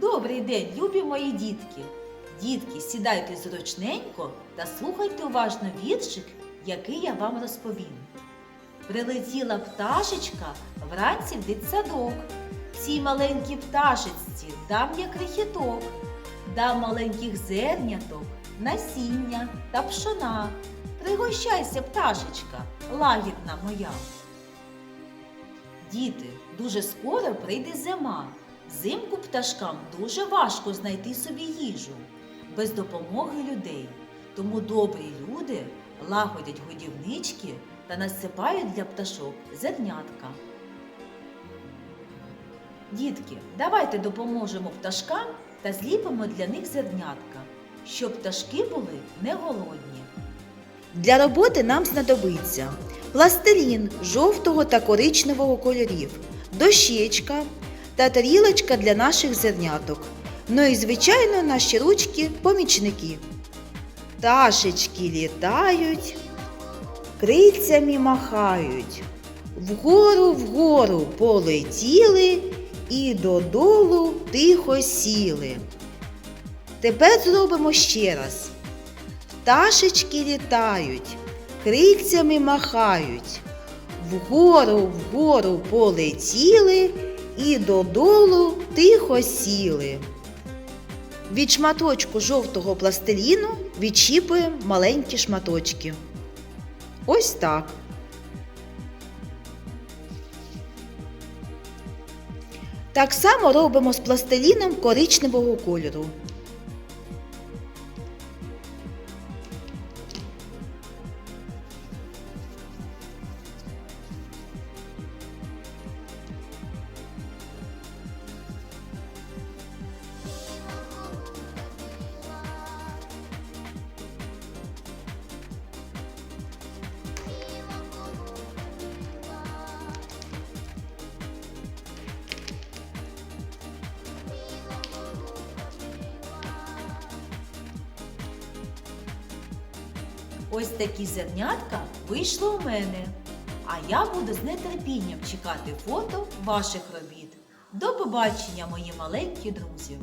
Добрий день, любі мої дітки! Дітки, сідайте зручненько та слухайте уважно віршик, який я вам розповім. Прилетіла пташечка вранці в дитсадок. Цій маленькій пташечці дам я крихіток, дам маленьких зерняток, насіння та пшона. Пригощайся, пташечка, лагідна моя. Діти, дуже скоро прийде зима. Взимку пташкам дуже важко знайти собі їжу без допомоги людей. Тому добрі люди лагодять годівнички та насипають для пташок зернятка. Дітки, давайте допоможемо пташкам та зліпимо для них зернятка, щоб пташки були не голодні. Для роботи нам знадобиться пластилін жовтого та коричневого кольорів, дощечка та тарілочка для наших зерняток. Ну і, звичайно, наші ручки помічники. Пташечки літають, крильцями махають, вгору вгору полетіли і додолу тихо сіли. Тепер зробимо ще раз. Пташечки літають, крильцями махають, вгору вгору полетіли і додолу тихо сіли. Від шматочку жовтого пластиліну відчіпуємо маленькі шматочки. Ось так. Так само робимо з пластиліном коричневого кольору. Ось такі зернятка вийшло у мене. А я буду з нетерпінням чекати фото ваших робіт. До побачення, мої маленькі друзі!